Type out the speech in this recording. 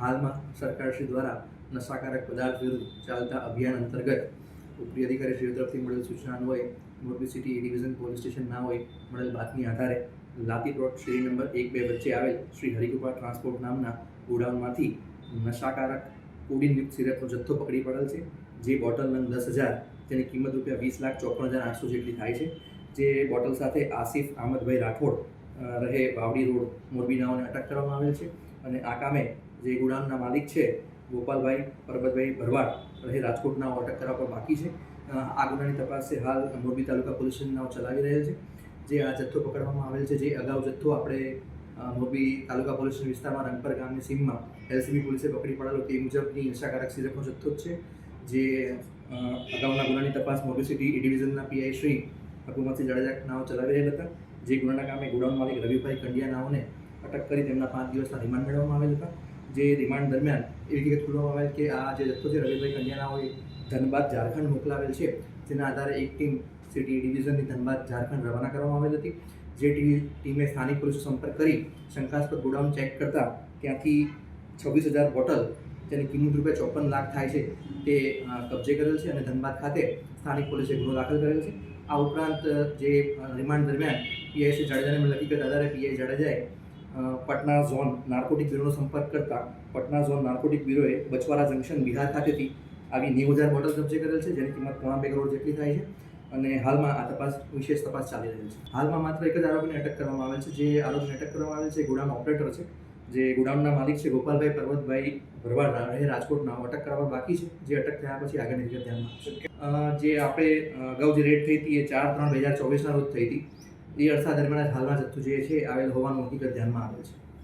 હાલમાં સરકારશ્રી દ્વારા નશાકારક પદાર્થ વિરુદ્ધ ચાલતા અભિયાન અંતર્ગત ઉપરી અધિકારી શ્રી તરફથી મળેલ સૂચના અન્વયે Morbi city division police station ના હોય મળેલ બાતમી આધારે લાતી પ્લોટ શ્રી નંબર એક બે વચ્ચે આવેલ શ્રી હરિકૃપા ટ્રાન્સપોર્ટ નામના ગોડાઉનમાંથી નશાકારક કોડિનયુક્ત સિરપનો જથ્થો પકડી પડેલ છે. જે બોટલ નંગ દસ હજાર, જેની કિંમત રૂપિયા વીસ લાખ ચોપન હજાર આઠસો જેટલી થાય છે. જે બોટલ સાથે આસિફ અહમદભાઈ રાઠોડ રહે વાવડી રોડ મોરબી નાઓને અટક કરવામાં આવેલ છે. અને આ કામે જે ગોડાઉનના માલિક છે, ગોપાલભાઈ પરબતભાઈ ભરવાડ રહે રાજકોટના અટક કરવા પર બાકી છે. આ ગુનાની તપાસ હાલ મોરબી તાલુકા પોલીસ નાવ ચલાવી રહેલ છે. જે આ જથ્થો પકડવામાં આવેલ છે, જે અગાઉ જથ્થો આપણે મોરબી તાલુકા પોલીસ વિસ્તારમાં રંગપર ગામની સીમમાં એલસીબી પોલીસે પકડી પડેલો તે મુજબની હિંસાકારક સિરપનો જથ્થો જ છે. જે અગાઉના ગુનાની તપાસ મોરબી સિટી એ ડિવિઝનના પીઆઈ શ્રી હકુમતસિંહ જાડેજા નાઓ ચલાવી રહેલા હતા. જે ગુનાના કામે ગોડાઉન માલિક રવિભાઈ કંડિયા નાઓને અટક કરી તેમના પાંચ દિવસના રિમાન્ડ મેળવવામાં આવેલ હતા. જે રિમાન્ડ દરમિયાન એવી રીતે ખુલવામાં આવેલ કે આ જે જથ્થો છે, રવિભાઈ કંડિયા હોય ધનબાદ ઝારખંડ મોકલાવેલ છે. જેના આધારે એક ટીમ સિટી ડિવિઝનની ધનબાદ ઝારખંડ રવાના કરવામાં આવેલ હતી. જે ટીમે સ્થાનિક પોલીસ સંપર્ક કરી શંકાસ્પદ ગોડાઉન ચેક કરતા ત્યાંથી છવ્વીસ હજાર બોટલ જેની કિંમત રૂપિયા ચોપન લાખ થાય છે તે કબજે કરેલ છે અને ધનબાદ ખાતે સ્થાનિક પોલીસે ગુનો દાખલ કરેલ છે. આ ઉપરાંત જે રિમાન્ડ દરમિયાન પીઆઈસી જાડેજાને લખી કે આધારે પીઆઈ જાડેજાએ પટના ઝોન નાર્કોટિક બ્યુરોનો સંપર્ક કરતા પટના ઝોન નાર્કોટિક બ્યુરોએ બચવારા જંકશન બિહાર ખાતેથી આવી નેવું હજાર બોટલ કબજે કરેલ છે, જેની કિંમત પોણા બે કરોડ જેટલી થાય છે અને હાલમાં આ તપાસ, વિશેષ તપાસ ચાલી રહી છે. હાલમાં માત્ર એક જ આરોપીને અટક કરવામાં આવેલ છે, જે આરોપીને અટક કરવામાં આવેલ છે ગોડાઉન ઓપરેટર છે, જે ગોડાઉનના માલિક છે ગોપાલભાઈ પર્વતભાઈ ભરવાડ એ રાજકોટના અટક કરવા બાકી છે, જે અટક થયા પછી આગળની વિગત ધ્યાનમાં જે આપણે અગાઉ જે રેડ થઈ હતી એ ચાર ત્રણ બે હજાર ચોવીસના રોજ થઈ હતી. એ અરસા દરમિયાન હાલમાં જથ્થો જે છે આવેલ હોવાનું હકીકત ધ્યાનમાં આવે છે.